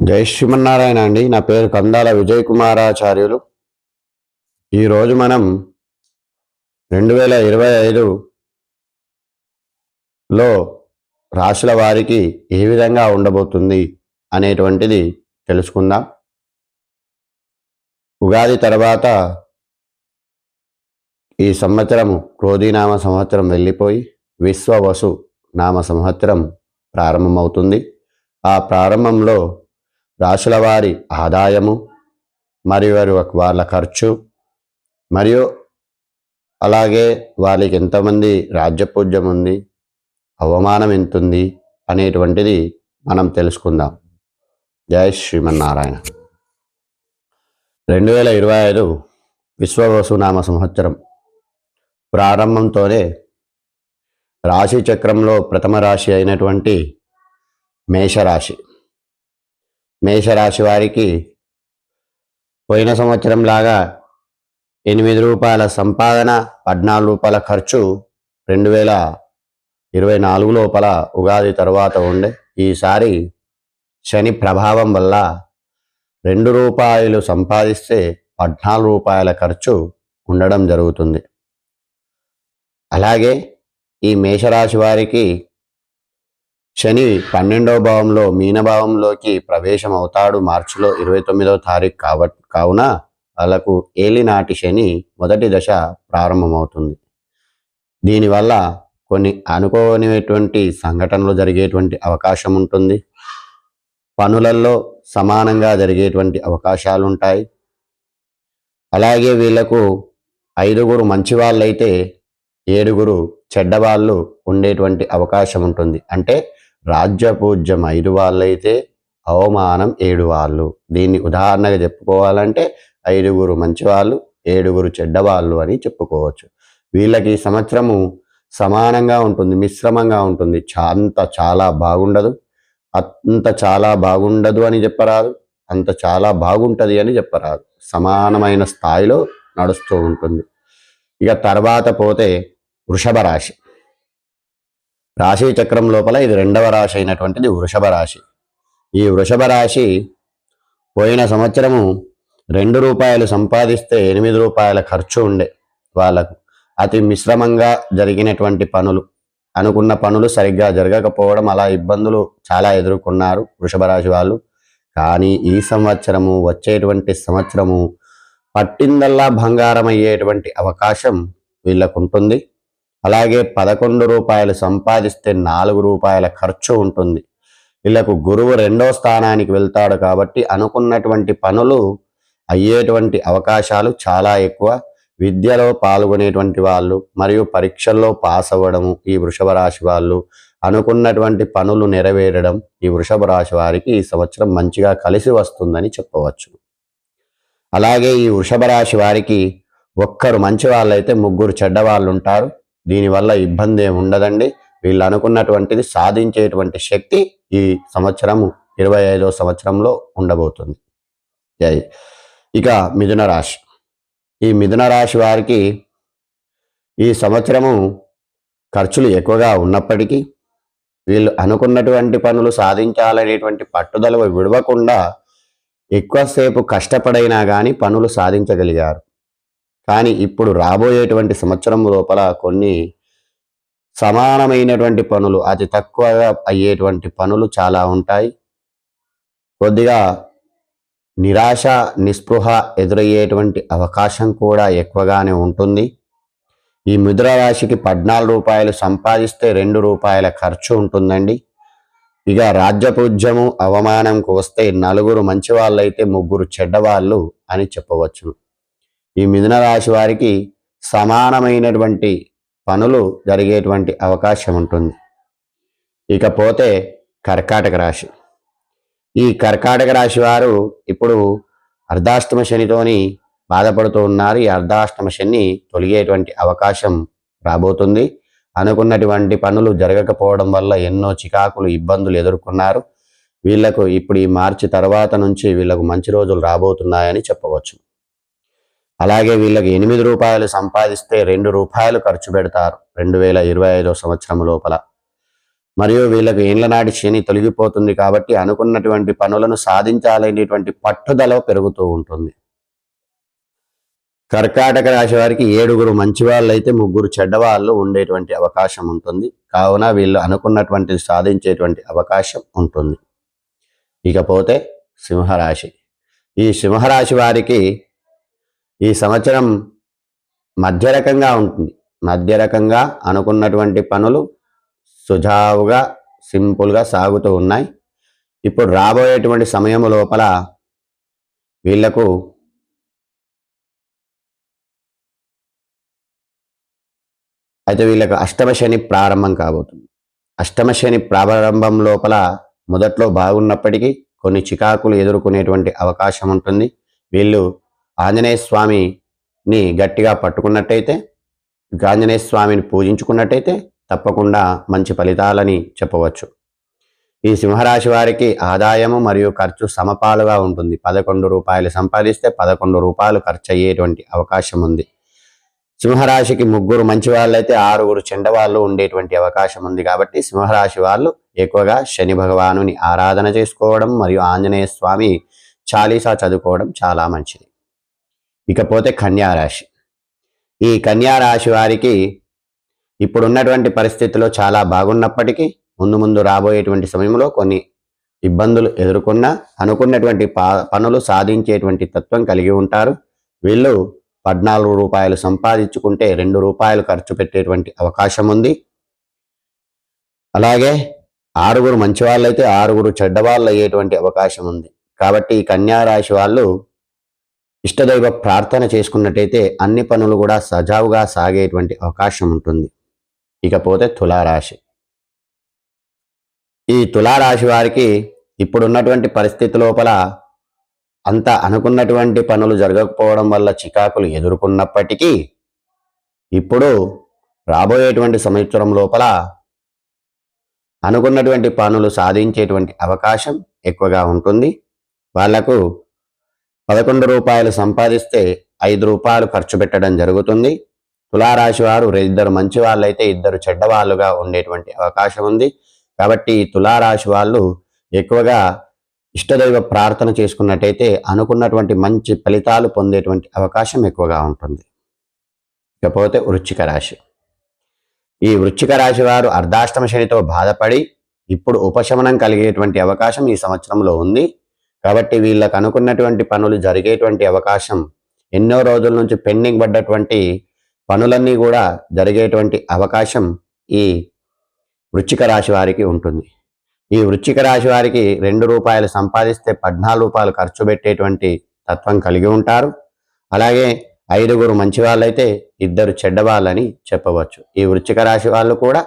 జై శ్రీమన్నారాయణ అండి. నా పేరు కందాల విజయ్ కుమారాచార్యులు ఈరోజు మనం రెండు వేల ఇరవై ఐదులో రాశుల వారికి ఏ విధంగా ఉండబోతుంది అనేటువంటిది తెలుసుకుందాం. ఉగాది తర్వాత ఈ సంవత్సరము క్రోధీనామ సంవత్సరం వెళ్ళిపోయి విశ్వవసు నామ సంవత్సరం ప్రారంభమవుతుంది. ఆ ప్రారంభంలో రాశుల వారి ఆదాయము మరియు వారి వాళ్ళ ఖర్చు మరియు అలాగే వాళ్ళకి ఎంతమంది రాజ్యపూజ్యం ఉంది అవమానం ఎంతుంది అనేటువంటిది మనం తెలుసుకుందాం. జై శ్రీమన్నారాయణ. రెండు వేల ఇరవై ఐదు విశ్వవసునామ సంవత్సరం. ప్రారంభంతోనే రాశి చక్రంలో ప్రథమ రాశి అయినటువంటి మేషరాశి. మేషరాశి వారికి పోయిన సంవత్సరం లాగా ఎనిమిది రూపాయల సంపాదన పద్నాలుగు రూపాయల ఖర్చు రెండు వేల ఇరవై నాలుగు లోపల ఉగాది తర్వాత ఉండే. ఈసారి శని ప్రభావం వల్ల రెండు రూపాయలు సంపాదిస్తే పద్నాలుగు రూపాయల ఖర్చు ఉండడం జరుగుతుంది. అలాగే ఈ మేషరాశి వారికి శని పన్నెండవ భావంలో మీనభావంలోకి ప్రవేశం అవుతాడు మార్చిలో ఇరవై తొమ్మిదవ తారీఖు కావ కావున వాళ్ళకు ఏలినాటి శని మొదటి దశ ప్రారంభమవుతుంది. దీనివల్ల కొన్ని అనుకోనిటువంటి సంఘటనలు జరిగేటువంటి అవకాశం ఉంటుంది. పనులలో సమానంగా జరిగేటువంటి అవకాశాలు ఉంటాయి అలాగే వీళ్ళకు ఐదుగురు మంచి వాళ్ళైతే ఏడుగురు చెడ్డవాళ్ళు ఉండేటువంటి అవకాశం ఉంటుంది. అంటే రాజ్యపూజ్యం ఐదు వాళ్ళైతే అవమానం ఏడు వాళ్ళు. దీన్ని ఉదాహరణగా చెప్పుకోవాలంటే ఐదుగురు మంచివాళ్ళు ఏడుగురు చెడ్డవాళ్ళు అని చెప్పుకోవచ్చు. వీళ్ళకి ఈ సంవత్సరము సమానంగా ఉంటుంది మిశ్రమంగా ఉంటుంది. చా- అంత చాలా బాగుండదు. అంత చాలా బాగుండదు అని చెప్పరాదు. అంత చాలా బాగుంటుంది అని చెప్పరాదు. సమానమైన స్థాయిలో నడుస్తూ ఉంటుంది. ఇక తర్వాత పోతే వృషభ రాశి. రాశి చక్రం లోపల ఇది రెండవ రాశి అయినటువంటిది వృషభ రాశి. ఈ వృషభ రాశి పోయిన సంవత్సరము రెండు రూపాయలు సంపాదిస్తే ఎనిమిది రూపాయల ఖర్చు ఉండే వాళ్ళకు. అతి మిశ్రమంగా జరిగినటువంటి పనులు అనుకున్న పనులు సరిగ్గా జరగకపోవడం అలా ఇబ్బందులు చాలా ఎదుర్కొన్నారు వృషభ రాశి వాళ్ళు. కానీ ఈ సంవత్సరము వచ్చేటువంటి సంవత్సరము పట్టిందల్లా బంగారం అయ్యేటువంటి అవకాశం వీళ్ళకు ఉంటుంది అలాగే పదకొండు రూపాయలు సంపాదిస్తే నాలుగు రూపాయల ఖర్చు ఉంటుంది. వీళ్ళకు గురువు రెండో స్థానానికి వెళ్తాడు కాబట్టి అనుకున్నటువంటి పనులు అయ్యేటువంటి అవకాశాలు చాలా ఎక్కువ. విద్యలో పాల్గొనేటువంటి వాళ్ళు మరియు పరీక్షల్లో పాస్ అవ్వడము ఈ వృషభ రాశి వాళ్ళు అనుకున్నటువంటి పనులు నెరవేరడం ఈ వృషభ రాశి వారికి ఈ సంవత్సరం మంచిగా కలిసి వస్తుందని చెప్పవచ్చు. అలాగే ఈ వృషభ రాశి వారికి ఒక్కరు మంచి వాళ్ళైతే ముగ్గురు చెడ్డవాళ్ళు ఉంటారు దీనివల్ల ఇబ్బంది ఏమి ఉండదండి. వీళ్ళు అనుకున్నటువంటిది సాధించేటువంటి శక్తి ఈ సంవత్సరము ఇరవై ఐదో సంవత్సరంలో ఉండబోతుంది. జై. ఇక మిథున రాశి. ఈ మిథున రాశి వారికి ఈ సంవత్సరము ఖర్చులు ఎక్కువగా ఉన్నప్పటికీ వీళ్ళు అనుకున్నటువంటి పనులు సాధించాలనేటువంటి పట్టుదల విడవకుండా ఎక్కువసేపు కష్టపడైనా కానీ పనులు సాధించగలిగారు. కానీ ఇప్పుడు రాబోయేటువంటి సంవత్సరం లోపల కొన్ని సమానమైనటువంటి పనులు అతి తక్కువగా అయ్యేటువంటి పనులు చాలా ఉంటాయి. కొద్దిగా నిరాశ నిస్పృహ ఎదురయ్యేటువంటి అవకాశం కూడా ఎక్కువగానే ఉంటుంది. ఈ ముద్ర రాశికి పద్నాలుగు రూపాయలు సంపాదిస్తే రెండు రూపాయల ఖర్చు ఉంటుందండి. ఇక రాజ్యపూజ్యము అవమానంకు వస్తే నలుగురు మంచివాళ్ళైతే ముగ్గురు చెడ్డవాళ్ళు అని చెప్పవచ్చు. ఈ మిథున రాశి వారికి సమానమైనటువంటి పనులు జరిగేటువంటి అవకాశం ఉంటుంది. ఇకపోతే కర్కాటక రాశి. ఈ కర్కాటక రాశి వారు ఇప్పుడు అర్ధాష్టమ శనితోని బాధపడుతూ ఉన్నారు. ఈ అర్ధాష్టమ శని తొలగేటువంటి అవకాశం రాబోతుంది. అనుకున్నటువంటి పనులు జరగకపోవడం వల్ల ఎన్నో చికాకులు ఇబ్బందులు ఎదుర్కొన్నారు. వీళ్ళకు ఇప్పుడు ఈ మార్చి తర్వాత నుంచి వీళ్ళకు మంచి రోజులు రాబోతున్నాయని చెప్పవచ్చు. అలాగే వీళ్ళకి ఎనిమిది రూపాయలు సంపాదిస్తే రెండు రూపాయలు ఖర్చు పెడతారు రెండు వేల ఇరవై ఐదో సంవత్సరం లోపల. మరియు వీళ్ళకు ఏండ్ల నాటి శని తొలగిపోతుంది కాబట్టి అనుకున్నటువంటి పనులను సాధించాలనేటువంటి పట్టుదల పెరుగుతూ ఉంటుంది. కర్కాటక రాశి వారికి ఏడుగురు మంచివాళ్ళు అయితే ముగ్గురు చెడ్డవాళ్ళు ఉండేటువంటి అవకాశం ఉంటుంది. కావున వీళ్ళు అనుకున్నటువంటి సాధించేటువంటి అవకాశం ఉంటుంది. ఇకపోతే సింహరాశి. ఈ సింహరాశి వారికి ఈ సంవత్సరం మధ్య రకంగా ఉంటుంది. మధ్య రకంగా అనుకున్నటువంటి పనులు సుజావుగా సింపుల్గా సాగుతూ ఉన్నాయి. ఇప్పుడు రాబోయేటువంటి సమయం లోపల వీళ్ళకు అయితే వీళ్ళకు అష్టమ శని ప్రారంభం కాబోతుంది. అష్టమ శని ప్రారంభం లోపల మొదట్లో బాగున్నప్పటికీ కొన్ని చికాకులు ఎదుర్కొనేటువంటి అవకాశం ఉంటుంది. వీళ్ళు ఆంజనేయ స్వామిని గట్టిగా పట్టుకున్నట్టయితే ఆంజనేయ స్వామిని పూజించుకున్నట్టయితే తప్పకుండా మంచి ఫలితాలని చెప్పవచ్చు. ఈ సింహరాశి వారికి ఆదాయము మరియు ఖర్చు సమపాలుగా ఉంటుంది. పదకొండు రూపాయలు సంపాదిస్తే పదకొండు రూపాయలు ఖర్చు అయ్యేటువంటి అవకాశం ఉంది. సింహరాశికి ముగ్గురు మంచి వాళ్ళైతే ఆరుగురు చెండవాళ్ళు ఉండేటువంటి అవకాశం ఉంది కాబట్టి సింహరాశి వాళ్ళు ఎక్కువగా శని భగవానుని ఆరాధన చేసుకోవడం మరియు ఆంజనేయ స్వామి చాలీసా చదువుకోవడం చాలా మంచిది. ఇకపోతే కన్యారాశి. ఈ కన్యారాశి వారికి ఇప్పుడున్నటువంటి పరిస్థితిలో చాలా బాగున్నప్పటికీ ముందు ముందు రాబోయేటువంటి సమయంలో కొన్ని ఇబ్బందులు ఎదుర్కొన్నా అనుకున్నటువంటి పనులు సాధించేటువంటి తత్వం కలిగి ఉంటారు. వీళ్ళు పద్నాలుగు రూపాయలు సంపాదించుకుంటే రెండు రూపాయలు ఖర్చు పెట్టేటువంటి అవకాశం ఉంది. అలాగే ఆరుగురు మంచి వాళ్ళైతే ఆరుగురు చెడ్డవాళ్ళు అయ్యేటువంటి అవకాశం ఉంది. కాబట్టి ఈ కన్యారాశి వాళ్ళు ఇష్టదైవ ప్రార్థన చేసుకున్నట్టయితే అన్ని పనులు కూడా సజావుగా సాగేటువంటి అవకాశం ఉంటుంది. ఇకపోతే తులారాశి. ఈ తులారాశి వారికి ఇప్పుడున్నటువంటి పరిస్థితి లోపల అంత అనుకున్నటువంటి పనులు జరగకపోవడం వల్ల చికాకులు ఎదుర్కొన్నప్పటికీ ఇప్పుడు రాబోయేటువంటి సంవత్సరం లోపల అనుకున్నటువంటి పనులు సాధించేటువంటి అవకాశం ఎక్కువగా ఉంటుంది. వాళ్ళకు పదకొండు రూపాయలు సంపాదిస్తే ఐదు రూపాయలు ఖర్చు పెట్టడం జరుగుతుంది. తులారాశి వారు ఇద్దరు మంచి వాళ్ళైతే ఇద్దరు చెడ్డవాళ్ళుగా ఉండేటువంటి అవకాశం ఉంది. కాబట్టి తులారాశి వాళ్ళు ఎక్కువగా ఇష్టదైవ ప్రార్థన చేసుకున్నట్టయితే అనుకున్నటువంటి మంచి ఫలితాలు పొందేటువంటి అవకాశం ఎక్కువగా ఉంటుంది. ఇకపోతే వృచ్చిక రాశి. ఈ వృచ్చిక రాశి వారు అర్ధాష్టమ శనితో బాధపడి ఇప్పుడు ఉపశమనం కలిగేటువంటి అవకాశం ఈ సంవత్సరంలో ఉంది. కాబట్టి వీళ్ళకు అనుకున్నటువంటి పనులు జరిగేటువంటి అవకాశం ఎన్నో రోజుల నుంచి పెండింగ్ పడ్డటువంటి పనులన్నీ కూడా జరిగేటువంటి అవకాశం ఈ వృచ్చిక రాశి వారికి ఉంటుంది. ఈ వృచ్చిక రాశి వారికి రెండు రూపాయలు సంపాదిస్తే పద్నాలుగు రూపాయలు ఖర్చు పెట్టేటువంటి తత్వం కలిగి ఉంటారు. అలాగే ఐదుగురు మంచి వాళ్ళైతే ఇద్దరు చెడ్డవాళ్ళని చెప్పవచ్చు. ఈ వృచ్చిక రాశి వాళ్ళు కూడా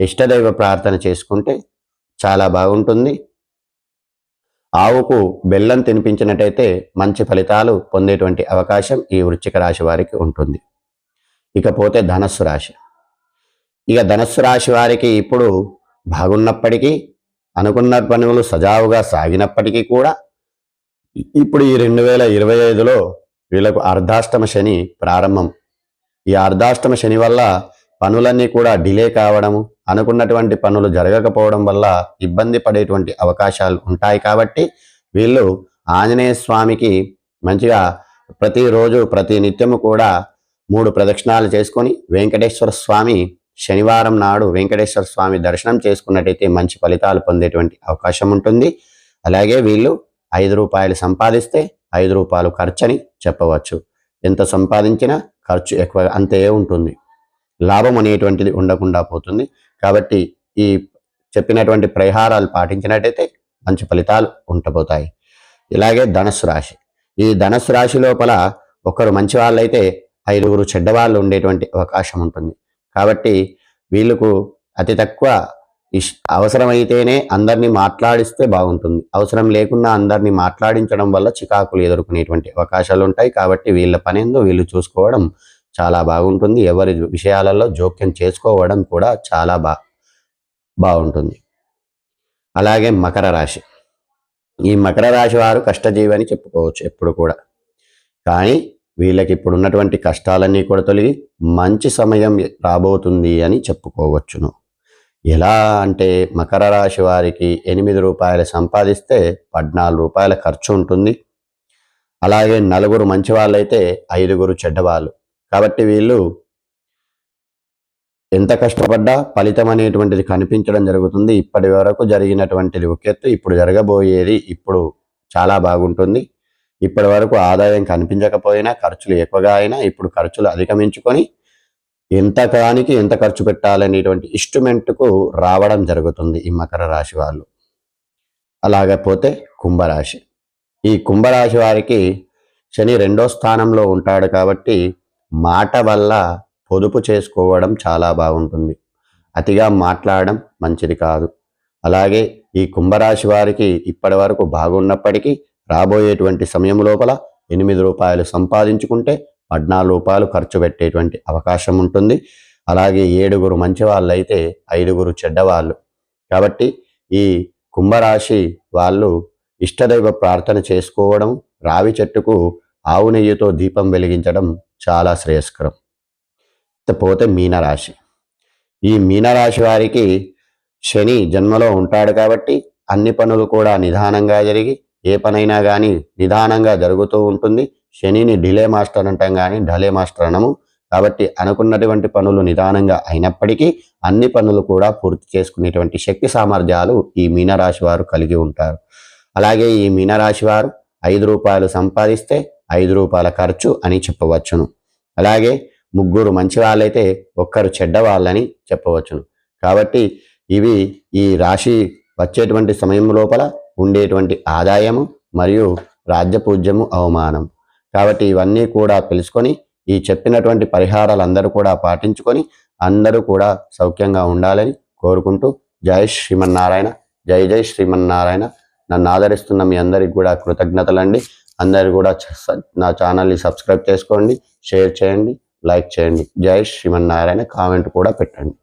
ఇష్టదైవ ప్రార్థన చేసుకుంటే చాలా బాగుంటుంది. ఆవుకు బెల్లం తినిపించినట్టయితే మంచి ఫలితాలు పొందేటువంటి అవకాశం ఈ వృచ్చిక రాశి వారికి ఉంటుంది. ఇకపోతే ధనస్సు రాశి. ఇక ధనస్సు రాశి వారికి ఇప్పుడు బాగున్నప్పటికీ అనుకున్న పనులు సజావుగా సాగినప్పటికీ కూడా ఇప్పుడు ఈ రెండు వేల ఇరవై ఐదులో వీళ్ళకు అర్ధాష్టమ శని ప్రారంభం. ఈ అర్ధాష్టమ శని వల్ల పనులన్నీ కూడా డిలే కావడము అనుకున్నటువంటి పనులు జరగకపోవడం వల్ల ఇబ్బంది పడేటువంటి అవకాశాలు ఉంటాయి కాబట్టి వీళ్ళు ఆంజనేయ స్వామికి మంచిగా ప్రతిరోజు ప్రతి నిత్యము కూడా మూడు ప్రదక్షిణాలు చేసుకొని వెంకటేశ్వర స్వామి శనివారం నాడు వెంకటేశ్వర స్వామి దర్శనం చేసుకున్నట్టయితే మంచి ఫలితాలు పొందేటువంటి అవకాశం ఉంటుంది. అలాగే వీళ్ళు ఐదు రూపాయలు సంపాదిస్తే ఐదు రూపాయలు ఖర్చని చెప్పవచ్చు. ఎంత సంపాదించినా ఖర్చు ఎక్కువ అంతే ఉంటుంది. లాభం అనేటువంటిది ఉండకుండా పోతుంది. కాబట్టి ఈ చెప్పినటువంటి పరిహారాలు పాటించినట్టయితే మంచి ఫలితాలు ఉండబోతాయి. ఇలాగే ధనస్సు రాశి. ఈ ధనస్సు రాశి లోపల ఒకరు మంచి వాళ్ళైతే ఐదుగురు చెడ్డవాళ్ళు ఉండేటువంటి అవకాశం ఉంటుంది. కాబట్టి వీళ్ళకు అతి తక్కువ ఇష్ అవసరమైతేనే అందరినీ మాట్లాడిస్తే బాగుంటుంది. అవసరం లేకుండా అందరినీ మాట్లాడించడం వల్ల చికాకులు ఎదుర్కొనేటువంటి అవకాశాలు ఉంటాయి. కాబట్టి వీళ్ళ పనేందో వీళ్ళు చూసుకోవడం చాలా బాగుంటుంది. ఎవరి విషయాలలో జోక్యం చేసుకోవడం కూడా చాలా బా బాగుంటుంది. అలాగే మకర రాశి. ఈ మకర రాశి వారు కష్టజీవి అని చెప్పుకోవచ్చు ఎప్పుడు కూడా. కానీ వీళ్ళకి ఇప్పుడు ఉన్నటువంటి కష్టాలన్నీ కూడా తొలగి మంచి సమయం రాబోతుంది అని చెప్పుకోవచ్చును. ఎలా అంటే మకర రాశి వారికి ఎనిమిది రూపాయలు సంపాదిస్తే పద్నాలుగు రూపాయల ఖర్చు ఉంటుంది. అలాగే నలుగురు మంచి వాళ్ళైతే ఐదుగురు చెడ్డవాళ్ళు. కాబట్టి వీళ్ళు ఎంత కష్టపడ్డా ఫలితం అనేటువంటిది కనిపించడం జరుగుతుంది. ఇప్పటి వరకు జరిగినటువంటిది ఒకెత్తు ఇప్పుడు జరగబోయేది ఇప్పుడు చాలా బాగుంటుంది. ఇప్పటి వరకు ఆదాయం కనిపించకపోయినా ఖర్చులు ఎక్కువగా అయినా ఇప్పుడు ఖర్చులు అధిగమించుకొని ఎంత కానికి ఎంత ఖర్చు పెట్టాలనేటువంటి ఇన్స్ట్రుమెంట్కు రావడం జరుగుతుంది ఈ మకర రాశి వాళ్ళు. అలాగపోతే కుంభరాశి. ఈ కుంభరాశి వారికి శని రెండో స్థానంలో ఉంటాడు కాబట్టి మాట వల్ల పొదుపు చేసుకోవడం చాలా బాగుంటుంది. అతిగా మాట్లాడడం మంచిది కాదు. అలాగే ఈ కుంభరాశి వారికి ఇప్పటి వరకు బాగున్నప్పటికీ రాబోయేటువంటి సమయం లోపల ఎనిమిది రూపాయలు సంపాదించుకుంటే పద్నాలుగు రూపాయలు ఖర్చు పెట్టేటువంటి అవకాశం ఉంటుంది. అలాగే ఏడుగురు మంచి వాళ్ళైతే అయితే ఐదుగురు చెడ్డవాళ్ళు. కాబట్టి ఈ కుంభరాశి వాళ్ళు ఇష్టదైవ ప్రార్థన చేసుకోవడం రావి చెట్టుకు ఆవు నెయ్యితో దీపం వెలిగించడం చాలా శ్రేయస్కరం. పోతే మీనరాశి. ఈ మీనరాశి వారికి శని జన్మలో ఉంటాడు కాబట్టి అన్ని పనులు కూడా నిదానంగా జరిగి ఏ పనైనా కానీ నిదానంగా జరుగుతూ ఉంటుంది. శనిని డిలే మాస్టర్ అంటాం కానీ ఢలే మాస్టర్ అనము. కాబట్టి అనుకున్నటువంటి పనులు నిదానంగా అయినప్పటికీ అన్ని పనులు కూడా పూర్తి చేసుకునేటువంటి శక్తి సామర్థ్యాలు ఈ మీనరాశి వారు కలిగి ఉంటారు. అలాగే ఈ మీనరాశి వారు ఐదు రూపాయలు సంపాదిస్తే ఐదు రూపాయల ఖర్చు అని చెప్పవచ్చును. అలాగే ముగ్గురు మంచి వాళ్ళైతే ఒక్కరు చెడ్డ వాళ్ళని చెప్పవచ్చును. కాబట్టి ఇవి ఈ రాశి వచ్చేటువంటి సమయం లోపల ఉండేటువంటి ఆదాయము మరియు రాజ్యపూజ్యము అవమానం. కాబట్టి ఇవన్నీ కూడా తెలుసుకొని ఈ చెప్పినటువంటి పరిహారాలు అందరూ కూడా పాటించుకొని అందరూ కూడా సౌఖ్యంగా ఉండాలని కోరుకుంటూ జై శ్రీమన్నారాయణ. జై జై శ్రీమన్నారాయణ. నన్ను ఆదరిస్తున్న మీ అందరికి కూడా కృతజ్ఞతలండి. అందరు కూడా నా ఛానల్ని సబ్స్క్రైబ్ చేసుకోండి షేర్ చేయండి లైక్ చేయండి. జై శ్రీమన్నారాయణ కామెంట్ కూడా పెట్టండి.